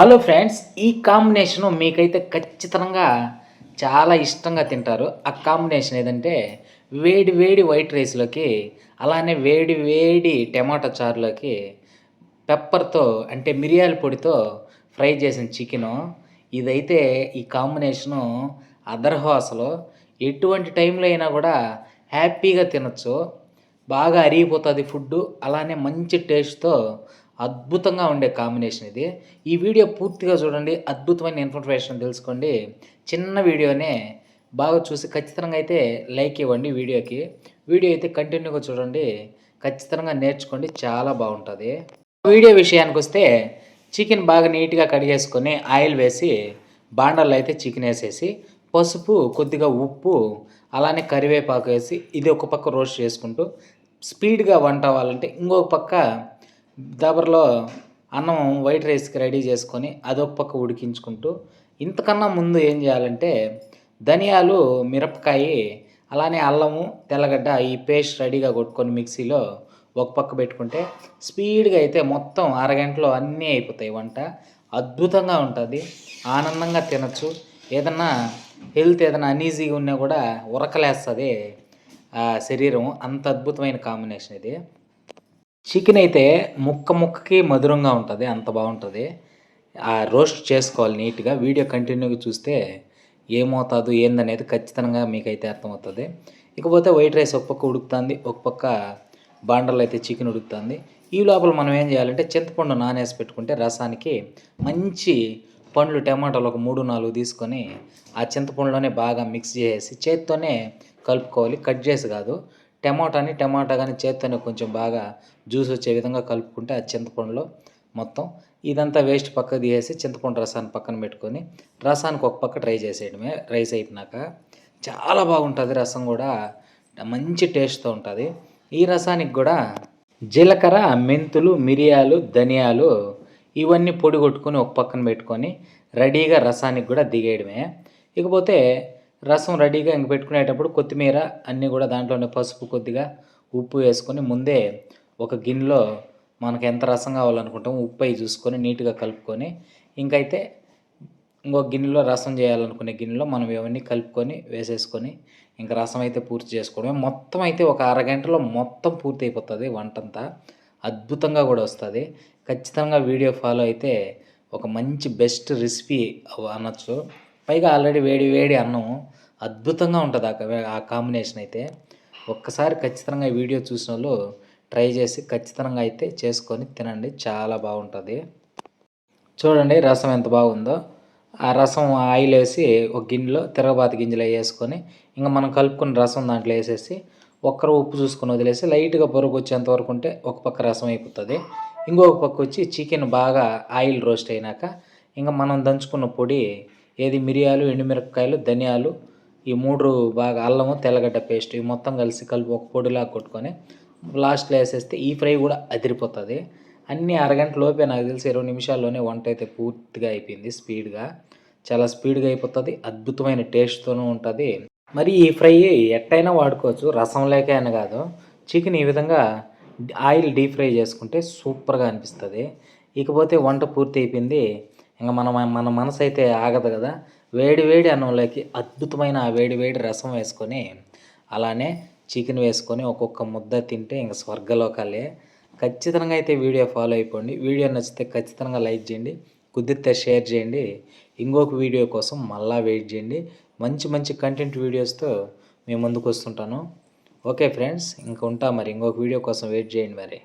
Hello friends ఈ combination మీకైతే ఖచ్చితంగా చాలా ఇష్టంగా తింటారు. ఆ కాంబినేషన్ ఏదంటే వేడి వేడి వైట్ రైస్లోకి అలానే వేడి వేడి టమాటా చారులోకి పెప్పర్తో అంటే మిరియాల పొడితో ఫ్రై చేసిన చికెను. ఇదైతే ఈ కాంబినేషను అదర్హో అసలు. ఎటువంటి టైంలో అయినా కూడా హ్యాపీగా తినచ్చు. బాగా అరిగిపోతుంది ఫుడ్ అలానే మంచి టేస్ట్తో అద్భుతంగా ఉండే కాంబినేషన్ ఇది. ఈ వీడియో పూర్తిగా చూడండి అద్భుతమైన ఇన్ఫర్మేషన్ తెలుసుకోండి. చిన్న వీడియోనే బాగా చూసి ఖచ్చితంగా అయితే లైక్ ఇవ్వండి వీడియోకి. వీడియో అయితే కంటిన్యూగా చూడండి ఖచ్చితంగా నేర్చుకోండి చాలా బాగుంటుంది. వీడియో విషయానికి వస్తే చికెన్ బాగా నీట్గా కడిగేసుకొని ఆయిల్ వేసి బాండల్లో అయితే చికెన్ వేసేసి పసుపు కొద్దిగా ఉప్పు అలానే కరివేపాకు వేసి ఇది ఒక పక్క రోస్ట్ చేసుకుంటూ స్పీడ్గా వంట అవ్వాలంటే ఇంకొక పక్క దబర్లో అన్నం వైట్ రైస్కి రెడీ చేసుకొని అదొక పక్క ఉడికించుకుంటూ ఇంతకన్నా ముందు ఏం చేయాలంటే ధనియాలు మిరపకాయ అలానే అల్లము తెల్లగడ్డ ఈ పేస్ట్ రెడీగా కొట్టుకొని మిక్సీలో ఒక పక్క పెట్టుకుంటే స్పీడ్గా అయితే మొత్తం అరగంటలో అన్నీ అయిపోతాయి వంట. అద్భుతంగా ఉంటుంది. ఆనందంగా తినచ్చు. ఏదన్నా హెల్త్ ఏదైనా అనీజీగా ఉన్నా కూడా ఉరకలేస్తుంది శరీరం. అంత అద్భుతమైన కాంబినేషన్ ఇది. చికెన్ అయితే ముక్క ముక్కకి మధురంగా ఉంటుంది అంత బాగుంటుంది. ఆ రోస్ట్ చేసుకోవాలి నీట్గా వీడియో కంటిన్యూగా చూస్తే ఏమవుతుందో ఏందనేది ఖచ్చితంగా మీకైతే అర్థమవుతుంది. ఇకపోతే వైట్ రైస్ ఒక పక్క ఉడుకుతుంది ఒక పక్క బాండర్లో అయితే చికెన్ ఉడుకుతుంది. ఈ లోపల మనం ఏం చేయాలంటే చింతపండు నానేసి పెట్టుకుంటే రసానికి మంచి పండ్లు టమాటాలు ఒక మూడు నాలుగు తీసుకొని ఆ చింతపండులోనే బాగా మిక్స్ చేసి చేత్తోనే కలుపుకోవాలి. కట్ చేసి కాదు టమాటాని టమాటా కానీ చేత్తోనే కొంచెం బాగా జ్యూస్ వచ్చే విధంగా కలుపుకుంటే ఆ చింతపండులో మొత్తం ఇదంతా వేస్ట్ పక్కకు తీసేసి చింతపండు రసాన్ని పక్కన పెట్టుకొని రసానికి ఒక పక్క ట్రై చేసేయడమే రైస్ అయిపోయినాక. చాలా బాగుంటుంది రసం కూడా. మంచి టేస్ట్తో ఉంటుంది. ఈ రసానికి కూడా జీలకర్ర మెంతులు మిరియాలు ధనియాలు ఇవన్నీ పొడి కొట్టుకొని ఒక పక్కన పెట్టుకొని రెడీగా రసానికి కూడా దిగేయడమే. ఇకపోతే రసం రెడీగా ఇంక పెట్టుకునేటప్పుడు కొత్తిమీర అన్నీ కూడా దాంట్లోనే పసుపు కొద్దిగా ఉప్పు వేసుకొని ముందే ఒక గిన్నెలో మనకు ఎంత రసం కావాలనుకుంటామో ఉప్పు అవి చూసుకొని నీట్గా కలుపుకొని ఇంకైతే ఇంకో గిన్నెలో రసం చేయాలనుకునే గిన్నెలో మనం ఇవన్నీ కలుపుకొని వేసేసుకొని ఇంకా రసం అయితే పూర్తి చేసుకోవడమే. మొత్తం అయితే ఒక అరగంటలో మొత్తం పూర్తి అయిపోతుంది వంటంతా అద్భుతంగా కూడా వస్తుంది. ఖచ్చితంగా వీడియో ఫాలో అయితే ఒక మంచి బెస్ట్ రెసిపీ అనొచ్చు. పైగా ఆల్రెడీ వేడి వేడి అన్నం అద్భుతంగా ఉంటుంది ఆ ఆ కాంబినేషన్ అయితే. ఒక్కసారి ఖచ్చితంగా వీడియో చూసిన వాళ్ళు ట్రై చేసి ఖచ్చితంగా అయితే చేసుకొని తినండి. చాలా బాగుంటుంది. చూడండి రసం ఎంత బాగుందో. ఆ రసం ఆయిల్ వేసి ఒక గిన్నెలో తిరగబాతి గింజలు వేసుకొని ఇంకా మనం కలుపుకున్న రసం దాంట్లో వేసేసి ఒక్కరు ఉప్పు చూసుకొని వదిలేసి లైట్గా పొరుగు వచ్చేంత వరకు ఉంటే ఒక పక్క రసం అయిపోతుంది. ఇంకొక పక్క వచ్చి చికెన్ బాగా ఆయిల్ రోస్ట్ అయినాక ఇంకా మనం దంచుకున్న పొడి ఏది మిరియాలు ఎండుమిరపకాయలు ధనియాలు ఈ మూడు బాగా అల్లము తెల్లగడ్డ పేస్ట్ ఇవి మొత్తం కలిసి కలిపి ఒక పొడిలాగా కొట్టుకొని లాస్ట్లో వేసేస్తే ఈ ఫ్రై కూడా అదిరిపోతుంది. అన్నీ అరగంట లోపే నాకు తెలిసి ఇరవై నిమిషాల్లోనే వంట అయితే పూర్తిగా అయిపోయింది స్పీడ్గా. చాలా స్పీడ్గా అయిపోతుంది అద్భుతమైన టేస్ట్తోనూ ఉంటుంది. మరి ఈ ఫ్రై ఎట్టయినా వాడుకోవచ్చు రసం లేక అని కాదు. చికెన్ ఈ విధంగా ఆయిల్ డీప్ ఫ్రై చేసుకుంటే సూపర్గా అనిపిస్తుంది. ఇకపోతే వంట పూర్తి అయిపోయింది. ఇంకా మన మన మనసు అయితే ఆగదు కదా. వేడి వేడి అన్నంలోకి అద్భుతమైన ఆ వేడి వేడి రసం వేసుకొని అలానే చికెన్ వేసుకొని ఒక్కొక్క ముద్ద తింటే ఇంకా స్వర్గలోకాలే. ఖచ్చితంగా అయితే వీడియో ఫాలో అయిపోండి. వీడియో నచ్చితే ఖచ్చితంగా లైక్ చేయండి. కుదిరితే షేర్ చేయండి. ఇంకొక వీడియో కోసం మళ్ళా వెయిట్ చేయండి. మంచి మంచి కంటెంట్ వీడియోస్తో మేము ముందుకు వస్తుంటాను. ఓకే ఫ్రెండ్స్ ఇంకా ఉంటా మరి. ఇంకొక వీడియో కోసం వెయిట్ చేయండి మరి.